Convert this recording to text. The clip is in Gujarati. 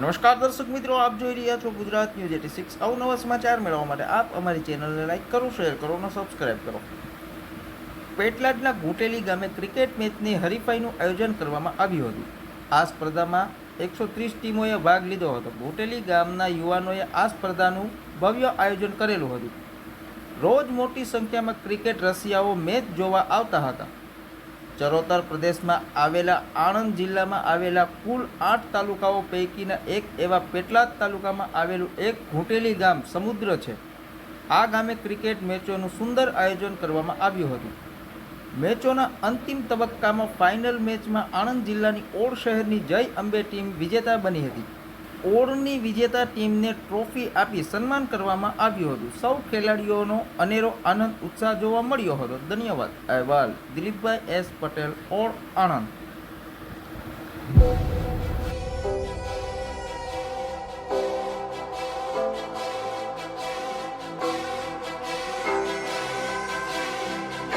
નમસ્કાર દર્શક મિત્રો, આપ જોઈ રહ્યા છો ગુજરાત ન્યૂઝ એટી સિક્સ. અવનવા સમાચાર મેળવવા માટે આપ અમારી ચેનલને લાઇક કરો, શેર કરો અને સબસ્ક્રાઇબ કરો. પેટલાદના ઘૂંટેલી ગામે ક્રિકેટ મેચની હરીફાઈનું આયોજન કરવામાં આવ્યું હતું. આ સ્પર્ધામાં એકસો ત્રીસ ટીમોએ ભાગ લીધો હતો. ઘૂંટેલી ગામના યુવાનોએ આ સ્પર્ધાનું ભવ્ય આયોજન કરેલું હતું. રોજ મોટી સંખ્યામાં ક્રિકેટ રસિયાઓ મેચ જોવા આવતા હતા. ચરોતર પ્રદેશમાં આવેલા આણંદ જિલ્લામાં આવેલા કુલ આઠ તાલુકાઓ પૈકીના એક એવા પેટલાદ તાલુકામાં આવેલું એક ઘૂંટેલી ગામ સમુદ્ર છે. આ ગામે ક્રિકેટ મેચોનું સુંદર આયોજન કરવામાં આવ્યું હતું. મેચોના અંતિમ તબક્કામાં ફાઇનલ મેચમાં આણંદ જિલ્લાની ઓળ શહેરની જય અંબે ટીમ વિજેતા બની હતી. ઓળની વિજેતા ટીમને ટ્રોફી આપી સન્માન કરવામાં આવ્યું હતું. સૌ ખેલાડીઓનો અનેરો આનંદ, ઉત્સાહ જોવા મળ્યો હતો. ધન્યવાદ. અહેવાલ દિલીપભાઈ એસ પટેલ, ઓળ આણંદ.